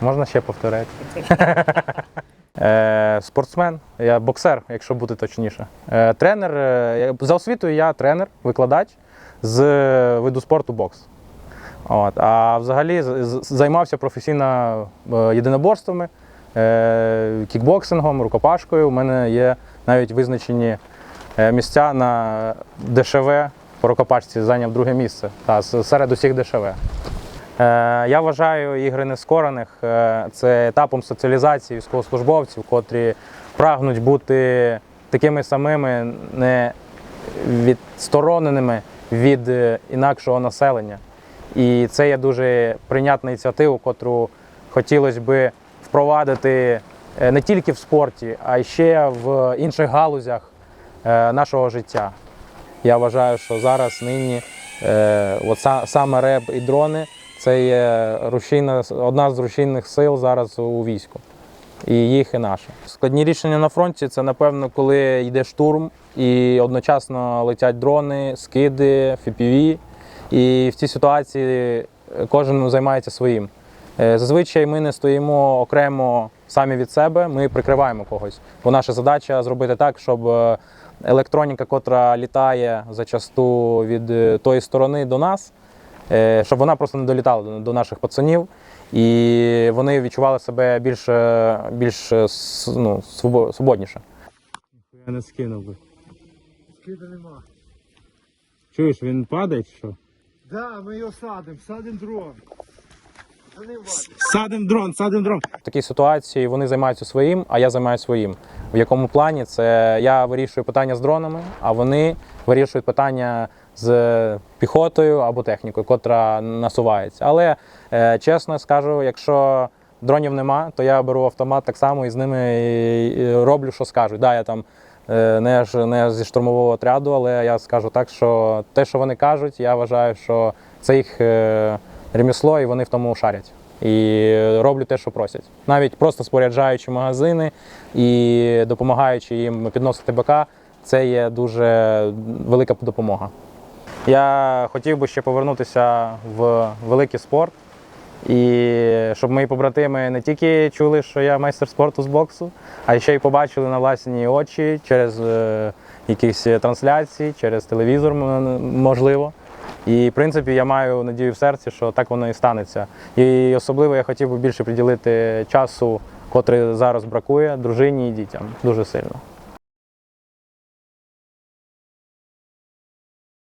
Можна ще повторити. Е, Спортсмен, я боксер, якщо бути точніше. Е, Тренер, е, за освітою я тренер, викладач з виду спорту бокс. От. А взагалі займався професійно єдиноборствами, кікбоксингом, рукопашкою. У мене є навіть визначені місця на ДШВ по рукопашці, зайняв друге місце та, серед усіх ДШВ. Е, Я вважаю ігри нескорених е, це етапом соціалізації військовослужбовців, котрі прагнуть бути такими самими, не відстороненими від е, інакшого населення. І це є дуже прийнятна ініціатива, котру хотілося би впровадити не тільки в спорті, а й ще в інших галузях нашого життя. Я вважаю, що зараз нині от саме РЕБ і дрони це є рушійна, одна з рушійних сил зараз у війську. І їх, і наше. Складні рішення на фронті це, напевно, коли йде штурм і одночасно летять дрони, скиди, FPV. І в цій ситуації кожен займається своїм. Е, Зазвичай ми не стоїмо окремо самі від себе, ми прикриваємо когось. Бо наша задача зробити так, щоб е, електроніка, котра літає зачасту від е, тої сторони до нас, е, щоб вона просто не долітала до- наших пацанів, і вони відчували себе більш, е, більш е, ну, свободніше. Я не скинув би. Скида нема. Чуєш, він падає чи що? Да, ми його садимо, садимо дрон. Садим дрон, садим дрон. В такій ситуації вони займаються своїм, а я займаюся своїм. В якому плані це я вирішую питання з дронами, а вони вирішують питання з піхотою або технікою, котра насувається. Але е, чесно скажу, якщо дронів нема, то я беру автомат так само і з ними роблю, що скажуть. Да, я там е, не, ж, не зі штурмового отряду, але я скажу так, що те, що вони кажуть, я вважаю, що це їх е, ремесло, і вони в тому шарять. І роблю те, що просять. Навіть просто споряджаючи магазини і допомагаючи їм підносити БК, це є дуже велика допомога. Я хотів би ще повернутися в великий спорт, і щоб мої побратими не тільки чули, що я майстер спорту з боксу, а ще й побачили на власні очі через е, якісь трансляції, через телевізор, можливо. І в принципі я маю надію в серці, що так воно і станеться. І особливо я хотів би більше приділити часу, котрий зараз бракує, дружині і дітям дуже сильно.